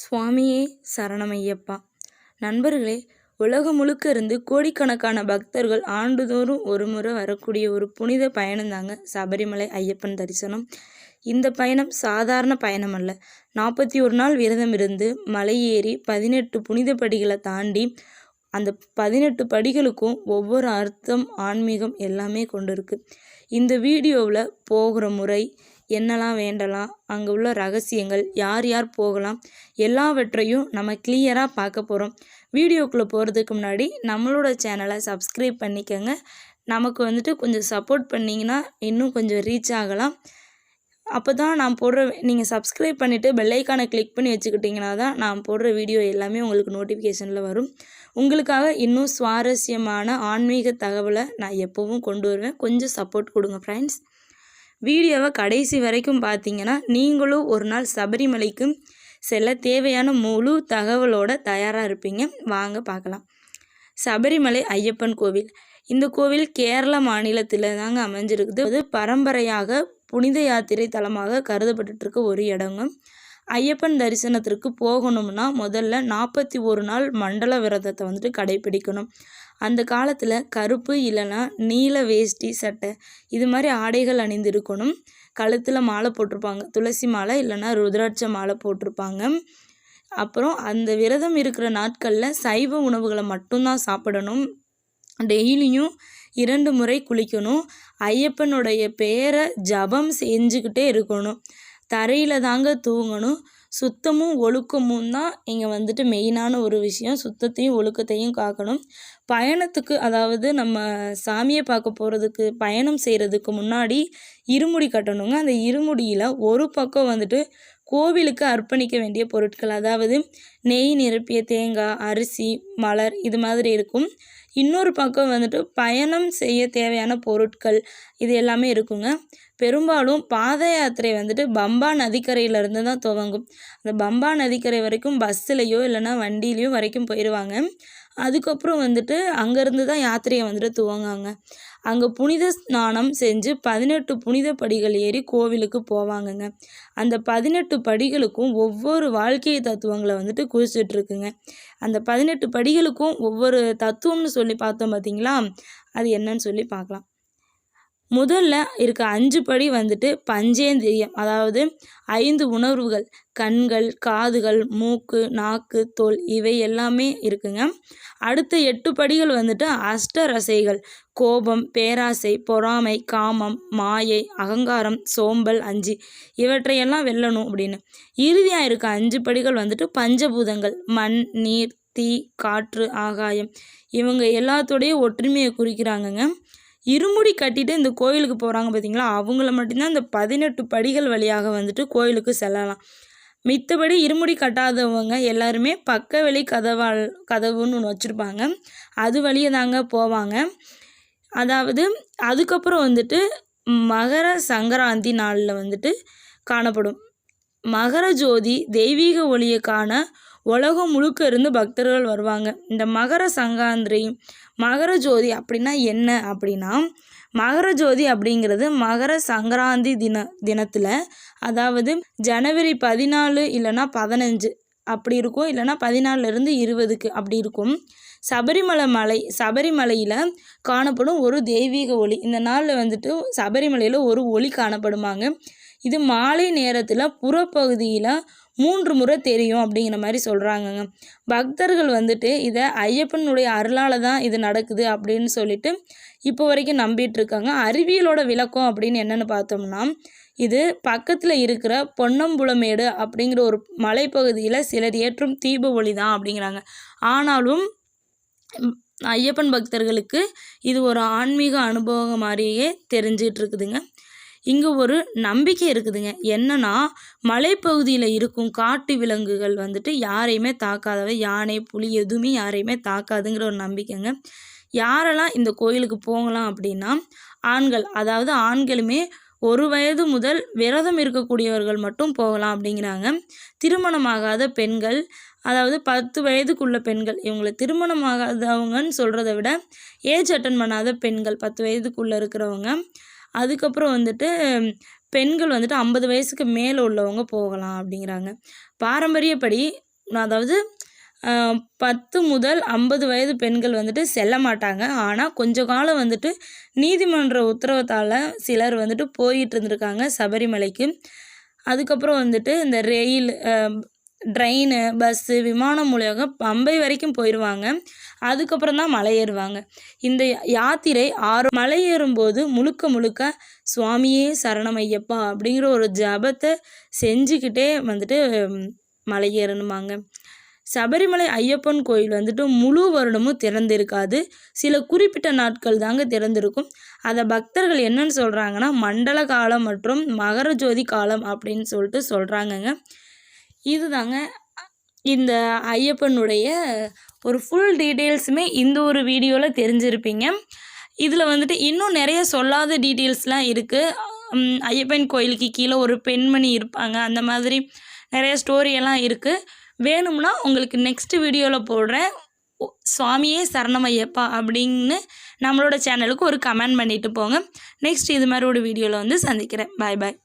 சுவாமியே சரணமையப்பா. நண்பர்களே உலகம் முழுக்க இருந்து கோடிக்கணக்கான பக்தர்கள் ஆண்டுதோறும் ஒரு முறை வரக்கூடிய ஒரு புனித பயணம் தாங்க சபரிமலை ஐயப்பன் தரிசனம். இந்த பயணம் சாதாரண பயணம் அல்ல. நாற்பத்தி ஒரு நாள் விரதம் இருந்து மலை ஏறி பதினெட்டு புனித படிகளை தாண்டி அந்த பதினெட்டு படிகளுக்கும் ஒவ்வொரு அர்த்தம் ஆன்மீகம் எல்லாமே கொண்டு இருக்கு இந்த வீடியோவில் போகிற முறை என்னெல்லாம் வேண்டலாம் அங்கே உள்ள ரகசியங்கள் யார் யார் போகலாம் எல்லாவற்றையும் நம்ம கிளியராக பார்க்க போகிறோம் வீடியோக்குள்ளே போகிறதுக்கு முன்னாடி நம்மளோட சேனலை சப்ஸ்கிரைப் பண்ணிக்கோங்க. நமக்கு வந்துட்டு கொஞ்சம் சப்போர்ட் பண்ணிங்கன்னா இன்னும் கொஞ்சம் ரீச் ஆகலாம். அப்போ தான் நான் போடுற நீங்கள் சப்ஸ்கிரைப் பண்ணிவிட்டு பெல்லைக்கானை கிளிக் பண்ணி வச்சுக்கிட்டிங்கன்னா தான் நான் போடுற வீடியோ எல்லாமே உங்களுக்கு நோட்டிஃபிகேஷனில் வரும். உங்களுக்காக இன்னும் சுவாரஸ்யமான ஆன்மீக தகவலை நான் எப்போவும் கொண்டு வருவேன். கொஞ்சம் சப்போர்ட் கொடுங்க ஃப்ரெண்ட்ஸ் வீடியோவை கடைசி வரைக்கும் பார்த்தீங்கன்னா நீங்களும் ஒரு நாள் சபரிமலைக்கு செல்ல தேவையான முழு தகவலோட தயாராக இருப்பீங்க. வாங்க பார்க்கலாம். சபரிமலை ஐயப்பன் கோவில். இந்த கோவில் கேரள மாநிலத்தில் தாங்க அமைஞ்சிருக்குது. அது பரம்பரையாக புனித யாத்திரை தலமாக கருதப்பட்டுருக்க ஒரு இடங்க. ஐயப்பன் தரிசனத்திற்கு போகணும்னா முதல்ல நாற்பத்தி ஒரு நாள் மண்டல விரதத்தை வந்துட்டு கடைபிடிக்கணும். அந்த காலத்தில் கருப்பு இல்லைன்னா நீல வேஷ்டி சட்டை இது மாதிரி ஆடைகள் அணிந்திருக்கணும். கழுத்தில் மாலை போட்டிருப்பாங்க. துளசி மாலை இல்லைன்னா ருத்ராட்ச மாலை போட்டிருப்பாங்க. அப்புறம் அந்த விரதம் இருக்கிற நாட்களில் சைவ உணவுகளை மட்டும்தான் சாப்பிடணும். டெய்லியும் இரண்டு முறை குளிக்கணும். ஐயப்பனுடைய பேரை ஜபம் செஞ்சுக்கிட்டே இருக்கணும். தரையில் தாங்க தூங்கணும். சுத்தமும் ஒழுக்கமும் தான் இங்கே வந்துட்டு மெயினான ஒரு விஷயம். சுத்தத்தையும் ஒழுக்கத்தையும் காக்கணும். பயணத்துக்கு அதாவது நம்ம சாமியை பார்க்க போகிறதுக்கு பயணம் செய்கிறதுக்கு முன்னாடி இருமுடி கட்டணுங்க. அந்த இருமுடியில் ஒரு பக்கம் வந்துட்டு கோவிலுக்கு அர்ப்பணிக்க வேண்டிய பொருட்கள் அதாவது நெய் நிரப்பிய தேங்காய் அரிசி மலர் இது மாதிரி இருக்கும். இன்னொரு பக்கம் வந்துட்டு பயணம் செய்ய தேவையான பொருட்கள் இது எல்லாமே இருக்குங்க. பெரும்பாலும் பாத யாத்திரை வந்துட்டு பம்பா நதிக்கரையிலேருந்து தான் துவங்கும். அந்த பம்பா நதிக்கரை வரைக்கும் பஸ்ஸுலேயோ இல்லைன்னா வண்டியிலையோ வரைக்கும் போயிடுவாங்க. அதுக்கப்புறம் வந்துட்டு அங்கேருந்து தான் யாத்திரையை வந்துட்டு துவங்காங்க அங்கே புனித ஸ்நானம் செஞ்சு பதினெட்டு புனித படிகள் ஏறி கோவிலுக்கு போவாங்கங்க. அந்த பதினெட்டு படிகளுக்கும் ஒவ்வொரு வாழ்க்கை தத்துவங்களை வந்துட்டு குறிச்சிட்ருக்குங்க அந்த பதினெட்டு படிகளுக்கும் ஒவ்வொரு தத்துவம்னு சொல்லி பார்த்தோம் பார்த்தீங்களா அது என்னன்னு சொல்லி பார்க்கலாம். முதல்ல இருக்க அஞ்சு படி வந்துட்டு பஞ்சேந்திரியம் அதாவது ஐந்து உணர்வுகள் கண்கள் காதுகள் மூக்கு நாக்கு தோல் இவை எல்லாமே இருக்குங்க. அடுத்த எட்டு படிகள் வந்துட்டு அஷ்டரசைகள் கோபம் பேராசை பொறாமை காமம் மாயை அகங்காரம் சோம்பல் அஞ்சு. இவற்றையெல்லாம் வெல்லணும் அப்படின்னு. இறுதியாக இருக்க அஞ்சு படிகள் வந்துட்டு பஞ்சபூதங்கள் மண் நீர் தீ காற்று ஆகாயம். இவங்க எல்லாத்தோடைய ஒற்றுமையை குறிக்கிறாங்கங்க. இருமுடி கட்டிட்டு இந்த கோயிலுக்கு போகிறாங்க பார்த்தீங்களா அவங்கள மட்டும்தான் இந்த பதினெட்டு படிகள் வழியாக வந்துட்டு கோயிலுக்கு செல்லலாம். மித்தபடி இருமுடி கட்டாதவங்க எல்லாருமே பக்க வெளி கதவால் கதவுன்னு ஒன்று வச்சுருப்பாங்க. அது வழியே தாங்க போவாங்க. அதாவது அதுக்கப்புறம் வந்துட்டு மகர சங்கராந்தி நாளில் வந்துட்டு காணப்படும். மகர ஜோதி தெய்வீக ஒளியை காண உலகம் முழுக்க இருந்து பக்தர்கள் வருவாங்க. இந்த மகர சங்காந்திரி மகர ஜோதி அப்படின்னா என்ன? அப்படின்னா மகர ஜோதி அப்படிங்கிறது மகர சங்கராந்தி தின தினத்தில் அதாவது ஜனவரி பதினாலு இல்லைன்னா பதினஞ்சு அப்படி இருக்கும். இல்லைன்னா பதினாலிருந்து இருபதுக்கு அப்படி இருக்கும். சபரிமலை மலை சபரிமலையில் காணப்படும் ஒரு தெய்வீக ஒளி. இந்த நாளில் வந்துட்டு சபரிமலையில் ஒரு ஒளி காணப்படுமாங்க. இது மாலை நேரத்தில் புறப்பகுதியில் மூன்று முறை தெரியும் அப்படிங்கிற மாதிரி சொல்கிறாங்கங்க பக்தர்கள் வந்துட்டு இதை ஐயப்பனுடைய அருளால் தான் இது நடக்குது அப்படின்னு சொல்லிட்டு இப்போ வரைக்கும் நம்பிட்டு இருக்காங்க. அறிவியலோட விளக்கம் அப்படின்னு என்னென்னு பார்த்தோம்னா இது பக்கத்தில் இருக்கிற பொன்னம்புலமேடு அப்படிங்கிற ஒரு மலைப்பகுதியில் சிலர் ஏற்றும் தீப ஒளி தான் அப்படிங்கிறாங்க. ஆனாலும் ஐயப்பன் பக்தர்களுக்கு இது ஒரு ஆன்மீக அனுபவம் மாதிரியே தெரிஞ்சிட்டு இருக்குதுங்க. இங்கே ஒரு நம்பிக்கை இருக்குதுங்க. என்னன்னா மலைப்பகுதியில் இருக்கும் காட்டு விலங்குகள் வந்துட்டு யாரையுமே தாக்காதவை. யானை புலி எதுவுமே யாரையுமே தாக்காதுங்கிற ஒரு நம்பிக்கைங்க. யாரெல்லாம் இந்த கோயிலுக்கு போகலாம் அப்படின்னா ஆண்கள் அதாவது ஆண்களுமே ஒரு வயது முதல் விரதம் இருக்கக்கூடியவர்கள் மட்டும் போகலாம் அப்படிங்கிறாங்க. திருமணமாகாத பெண்கள் அதாவது பத்து வயதுக்குள்ள பெண்கள் இவங்களை திருமணமாகாதவங்கன்னு சொல்கிறத விட ஏஜ் அட்டன் பண்ணாத பெண்கள் பத்து வயதுக்குள்ளே இருக்கிறவங்க அதுக்கப்புறம் வந்துட்டு பெண்கள் வந்துட்டு ஐம்பது வயசுக்கு மேலே உள்ளவங்க போகலாம் அப்படிங்கிறாங்க. பாரம்பரியப்படி அதாவது பத்து முதல் ஐம்பது வயது பெண்கள் வந்துட்டு செல்ல மாட்டாங்க. ஆனால் கொஞ்ச காலம் வந்துட்டு நீதிமன்ற உத்தரவத்தால் சிலர் வந்துட்டு போயிட்டு இருந்திருக்காங்க சபரிமலைக்கு. அதுக்கப்புறம் வந்துட்டு இந்த ரெயில் ட்ரெயின் பஸ்ஸு விமானம் மூலியமாக பம்பை வரைக்கும் போயிடுவாங்க அதுக்கப்புறம் தான் மலை ஏறுவாங்க இந்த யாத்திரை ஆறு மலை ஏறும்போது முழுக்க முழுக்க சுவாமியே சரணம் ஐயப்பா அப்படிங்கிற ஒரு ஜபத்தை செஞ்சுக்கிட்டே வந்துட்டு மலை ஏறணுமாங்க சபரிமலை ஐயப்பன் கோயில் வந்துட்டு முழு வருடமும் திறந்திருக்காது. சில குறிப்பிட்ட நாட்கள் தாங்க திறந்திருக்கும். அதை பக்தர்கள் என்னன்னு சொல்கிறாங்கன்னா மண்டல காலம் மற்றும் மகர ஜோதி காலம் அப்படின்னு சொல்லிட்டு சொல்கிறாங்கங்க இதுதாங்க. இந்த ஐயப்பனுடைய ஒரு ஃபுல் டீட்டெயில்ஸுமே இந்த ஒரு வீடியோவில் தெரிஞ்சிருப்பீங்க. இதில் வந்துட்டு இன்னும் நிறைய சொல்லாத டீட்டெயில்ஸ்லாம் இருக்குது ஐயப்பன் கோயிலுக்கு கீழே ஒரு பெண்மணி இருப்பாங்க. அந்த மாதிரி நிறைய ஸ்டோரியெல்லாம் இருக்குது வேணும்னா உங்களுக்கு நெக்ஸ்ட் வீடியோவில் போடுறேன். சுவாமியே சரணம் ஐயப்பா அப்படின்னு நம்மளோட சேனலுக்கு ஒரு கமெண்ட் பண்ணிவிட்டு போங்க. நெக்ஸ்ட் இது மாதிரி ஒரு வீடியோவில் வந்து சந்திக்கிறேன். பாய் பாய்